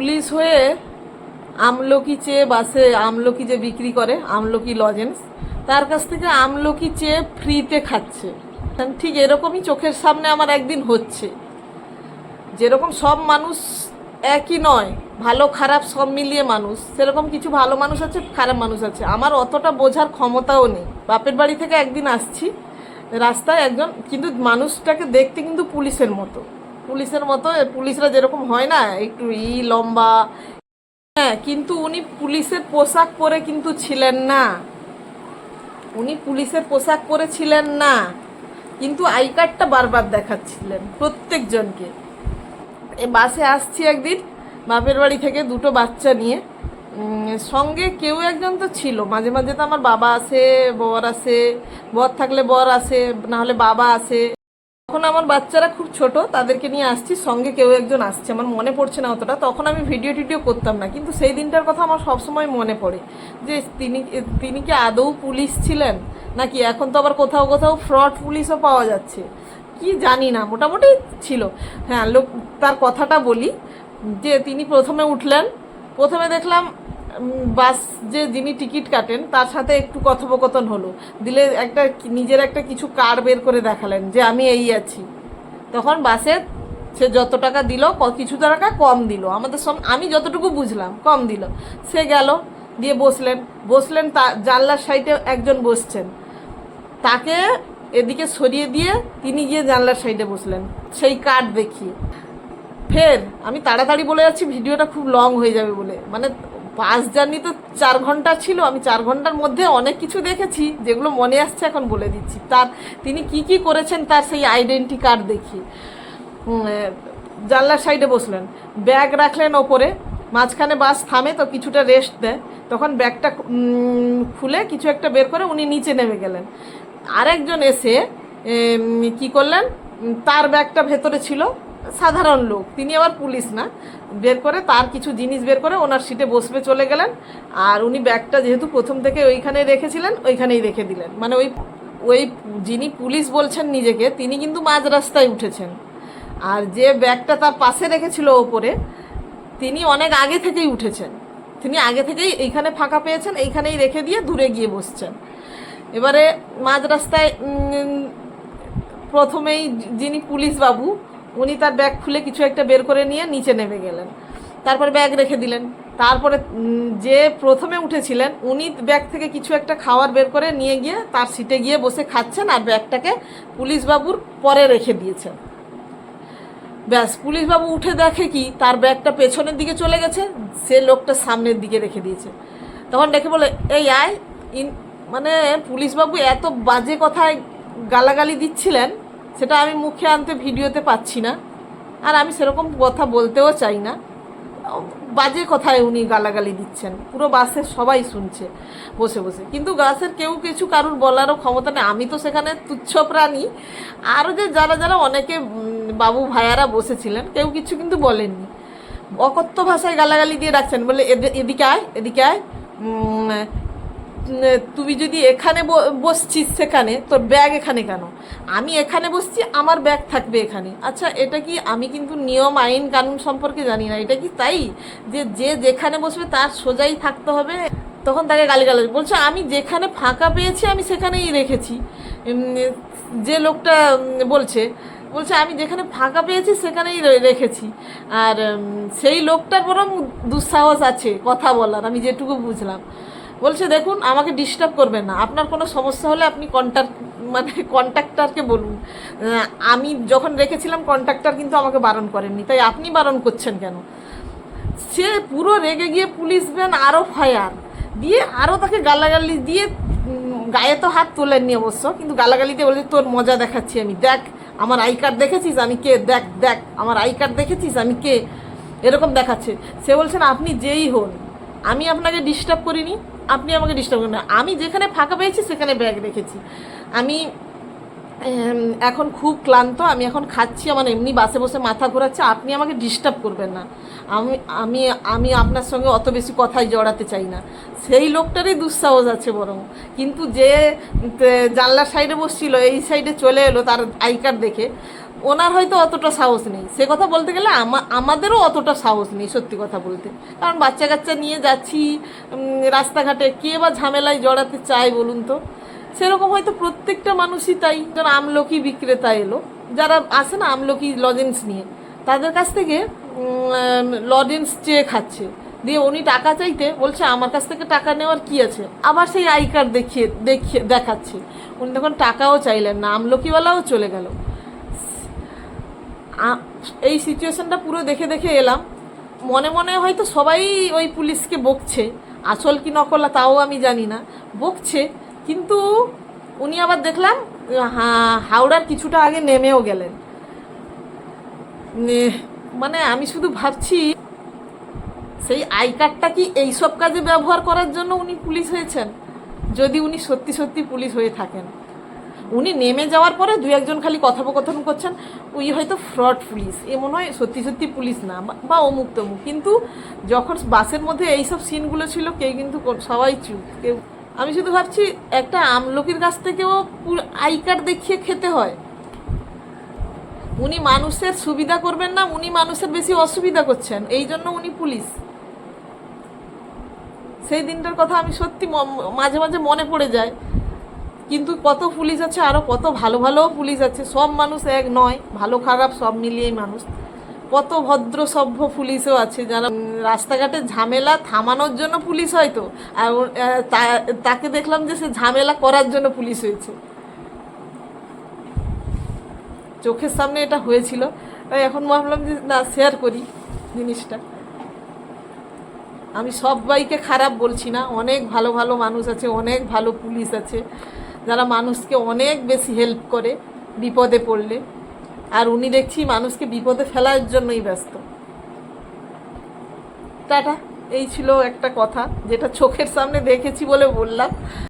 Police হয়ে আমলকি চেয়ে বাসে আমলকি যে বিক্রি করে, আমলকি লজেন্স তার কাছ থেকে আমলকি চেয়ে ফ্রিতে খাচ্ছে। ঠিক এরকমই চোখের সামনে আমার একদিন হচ্ছে। যেরকম সব মানুষ একই নয়, ভালো খারাপ সব মিলিয়ে মানুষ। সেরকম কিছু ভালো মানুষ আছে, খারাপ মানুষ আছে। আমার অতটা বোঝার ক্ষমতাও নেই। বাপের বাড়ি থেকে একদিন আসছি, রাস্তায় একজন, কিন্তু মানুষটাকে দেখতে কিন্তু পুলিশের মতো। পুলিশের মতো পুলিশরা যেরকম হয় না, একটু ই, লম্বা। হ্যাঁ কিন্তু উনি পুলিশের পোশাক পরে কিন্তু ছিলেন না। উনি পুলিশের পোশাক পরে ছিলেন না। কিন্তু আই কার্ডটা বারবার দেখাচ্ছিলেন প্রত্যেকজনকে। এ বাসে আসছি একদিন, বাপের বাড়ি থেকে দুটো বাচ্চা নিয়ে। সঙ্গে কেউ একজন তো ছিল। মাঝে মাঝে তো আমার বাবা আসে, বর আসে, বর থাকলে বর আসে নাহলে বাবা আসে। তখন আমার বাচ্চারা খুব ছোট, তাদেরকে নিয়ে আসছি, সঙ্গে কেউ একজন আসছে। আমার মনে পড়ছে না অতটা, তখন আমি ভিডিও টিডিও করতাম না। কিন্তু সেই দিনটার কথা আমার সবসময় মনে পড়ে যে, তিনি তিনি কি আদৌ পুলিশ ছিলেন? নাকি এখন তো আবার কোথাও কোথাও ফ্রড পুলিশও পাওয়া যাচ্ছে? কি জানি না, মোটামুটি ছিল। হ্যাঁ লোক, তার কথাটা বলি যে, তিনি প্রথমে উঠলেন, প্রথমে দেখলাম বাস যে যিনি টিকিট কাটেন, তার সাথে একটু কথোপকথন হলো। দিলে একটা নিজের একটা কিছু কার্ড বের করে দেখালেন যে আমি এই আছি। তখন বাসে সে যত টাকা দিল কিছু টাকা কম দিল। আমাদের সব আমি যতটুকু বুঝলাম, কম দিল। সে গেল, দিয়ে বসলেন। বসলেন, তা, জানলার সাইডে একজন বসছেন। তাকে এদিকে সরিয়ে দিয়ে তিনি গিয়ে জানলার সাইডে বসলেন, সেই কার্ড দেখিয়ে। ফের আমি তাড়াতাড়ি বলে যাচ্ছি, ভিডিওটা খুব লং হয়ে যাবে বলে। মানে বাস জার্নি তো চার ঘণ্টা ছিল, আমি চার ঘণ্টার মধ্যে অনেক কিছু দেখেছি, যেগুলো মনে আসছে এখন বলে দিচ্ছি। তার, তিনি কি কি করেছেন তার সেই আইডেন্টি কার্ড দেখি জানলার সাইডে বসলেন। ব্যাগ রাখলেন ওপরে, মাঝখানে বাস থামে তো কিছুটা রেস্ট দেয়। তখন ব্যাগটা খুলে কিছু একটা বের করে উনি নিচে নেমে গেলেন। আরেকজন এসে কি করলেন? তার ব্যাগটা ভেতরে ছিল। সাধারণ লোক, তিনি আবার পুলিশ না। বের করে তার কিছু জিনিস বের করে ওনার সিটে বসবে চলে গেলেন। আর উনি ব্যাগটা যেহেতু প্রথম থেকে ওইখানে রেখেছিলেন, ওইখানেই রেখে দিলেন। মানে ওই ওই যিনি পুলিশ বলছেন নিজেকে, তিনি কিন্তু মাঝ রাস্তায় উঠেছেন। আর যে ব্যাগটা তার পাশে রেখেছিল ওপরে, তিনি অনেক আগে থেকেই উঠেছেন। তিনি আগে থেকেই এইখানে ফাঁকা পেয়েছেন, এইখানেই রেখে দিয়ে দূরে গিয়ে বসছেন। এবারে মাঝ রাস্তায় প্রথমেই যিনি পুলিশ বাবু উনি তার ব্যাগ খুলে কিছু একটা বের করে নিয়ে নিচে নেমে গেলেন। তারপরে ব্যাগ রেখে দিলেন। তারপরে যে প্রথমে উঠেছিলেন, উনি ব্যাগ থেকে কিছু একটা খাওয়ার বের করে নিয়ে গিয়ে তার সিটে গিয়ে বসে খাচ্ছেন আর ব্যাগটাকে পুলিশ বাবুর পরে রেখে দিয়েছেন। ব্যাস, পুলিশবাবু উঠে দেখে কি, তার ব্যাগটা পেছনের দিকে চলে গেছে, সে লোকটা সামনের দিকে রেখে দিয়েছে। তখন দেখে বলে, এই আয়, ইন মানে পুলিশবাবু এত বাজে কথায় গালাগালি দিচ্ছিলেন সেটা আমি মুখে আনতে ভিডিওতে পাচ্ছি না। আর আমি সেরকম কথা বলতেও চাই না। বাজে কথায় উনি গালাগালি দিচ্ছেন। পুরো বাসের সবাই শুনছে বসে বসে। কিন্তু গাছের কেউ কিছু কারুর বলারও ক্ষমতা নেই। আমি তো সেখানে তুচ্ছ প্রাণী। আরও যে যারা যারা অনেকে বাবু ভাইয়ারা বসেছিলেন, কেউ কিছু কিন্তু বলেননি। অকথ্য ভাষায় গালাগালি দিয়ে ডাকছেন। বলে, এদে- এদিকে আয় এদিকে আয়। তুই যদি এখানে বসছিস সেখানে, তোর ব্যাগ এখানে কেন? আমি এখানে বসছি, আমার ব্যাগ থাকবে এখানে। আচ্ছা এটা কি আমি কিন্তু নিয়ম, আইন, কানুন সম্পর্কে জানি না। এটা কি তাই? যে যে যেখানে বসবে তার সোজাই থাকতে হবে? তখন তাকে গালিগালাজ। বলছে, আমি যেখানে ফাঁকা পেয়েছি, আমি সেখানেই রেখেছি। যে লোকটা বলছে বলছে, আমি যেখানে ফাঁকা পেয়েছি, সেখানেই রেখেছি। আর সেই লোকটার বরং দুঃসাহস আছে কথা বলার, আমি যেটুকু বুঝলাম। বলছে, দেখুন, আমাকে ডিস্টার্ব করবেন না। আপনার কোনো সমস্যা হলে আপনি কন্ট্যাক্ট মানে কন্ট্রাক্টরকে বলুন। আমি যখন রেখেছিলাম কন্ট্রাক্টর কিন্তু আমাকে বারণ করেননি। তাই আপনি বারণ করছেন কেন? সে পুরো রেগে গিয়ে পুলিশ ভ্যান আরও ফায়ার দিয়ে আরও তাকে গালাগালি দিয়ে গায়ে তো হাত তোলেননি অবশ্য, কিন্তু গালাগালিতে বলে, তোর মজা দেখাচ্ছি আমি। দেখ, আমার আই কার্ড দেখেছিস? আমি কে? দেখ দেখ, আমার আই কার্ড দেখেছিস? আমি কে? এরকম দেখাচ্ছে। সে বলছেন, আপনি যেই হন, আমি আপনাকে ডিস্টার্ব করিনি। আপনি আমাকে ডিস্টার্ব করেন না। আমি যেখানে ফাঁকা পেয়েছি, সেখানে ব্যাগ রেখেছি। আমি এখন খুব ক্লান্ত। আমি এখন খাচ্ছি, আমার এমনি বাসে বসে মাথা ঘোরাচ্ছে। আপনি আমাকে ডিস্টার্ব করবেন না। আমি আমি আমি আপনার সঙ্গে অত বেশি কথাই জড়াতে চাই না। সেই লোকটারই দুঃসাহস আছে বরং। কিন্তু যে জানলার সাইডে বসছিল, এই সাইডে চলে এলো তার আই কার্ড দেখে। ওনার হয়তো অতটা সাহস নেই। সে কথা বলতে গেলে আমা- আমাদেরও অতটা সাহস নেই সত্যি কথা বলতে। কারণ বাচ্চা কাচ্চা নিয়ে যাচ্ছি রাস্তাঘাটে কে বা ঝামেলায় জড়াতে চায় বলুন তো? সেরকম হয়তো প্রত্যেকটা মানুষই তাই। যেন আমলকি বিক্রেতা এলো, যারা আসে না আমলকি লজেন্স নিয়ে, তাদের কাছ থেকে লজেন্স চেয়ে খাচ্ছে, দিয়ে উনি টাকা চাইতে বলছে, আমার কাছ থেকে টাকা নেওয়ার কি আছে? আবার সেই আই কার্ড দেখিয়ে দেখিয়ে দেখাচ্ছে। উনি তখন টাকাও চাইলেন না, আমলকিওয়ালাও চলে গেল। এই সিচুয়েশনটা পুরো দেখে দেখে এলাম। মনে মনে হয়তো সবাই ওই পুলিশকে বকছে। আসল কি নকল তাও আমি জানি না। বকছে, কিন্তু উনি আবার দেখলাম হাওড়ার কিছুটা আগে নেমেও গেলেন। মানে আমি শুধু ভাবছি, সেই আই কার্ডটা কি এইসব কাজে ব্যবহার করার জন্য উনি পুলিশ হয়েছেন? যদি উনি সত্যি সত্যি পুলিশ হয়ে থাকেন। উনি নেমে যাওয়ার পরে দু একজন খালি কথোপকথন করছেন উই হয়তো ফ্রড পুলিশ। মনে হয় সত্যি সত্যি পুলিশ না, বা- অমুক তমুক। কিন্তু যখন বাসের মধ্যে এইসব সিনগুলো ছিল, কেউ কিন্তু সবাই চুপ, কেউ আমি শুধু ভাবছি একটা আমলকির কাছ থেকেও আই কার্ড দেখিয়ে খেতে হয়। উনি মানুষের সুবিধা করবেন না, উনি মানুষের বেশি অসুবিধা করছেন, এই জন্য উনি পুলিশ। সেই দিনটার কথা আমি সত্যি মাঝে মাঝে মনে পড়ে যায়। কিন্তু কত পুলিশ আছে আরও কত ভালো ভালো পুলিশ আছে। সব মানুষ এক নয়, ভালো খারাপ সব মিলিয়েই মানুষ। কত ভদ্র সভ্য পুলিশও আছে যারা রাস্তাঘাটে ঝামেলা থামানোর জন্য পুলিশ হয়তো আর তাকে দেখলাম যে সে ঝামেলা করার জন্য পুলিশ হয়েছে। চোখের সামনে এটা হয়েছিল। তাই এখন ভাবলাম যে না শেয়ার করি জিনিসটা। আমি সবাইকে খারাপ বলছি না, অনেক ভালো ভালো মানুষ আছে, অনেক ভালো পুলিশ আছে। যারা মানুষকে অনেক বেশি হেল্প করে বিপদে পড়লে। আর উনি দেখছি মানুষকে বিপদে ফেলার জন্যই ব্যস্ত। টাটা, এই ছিল একটা কথা যেটা চোখের সামনে দেখেছি বলে বললাম।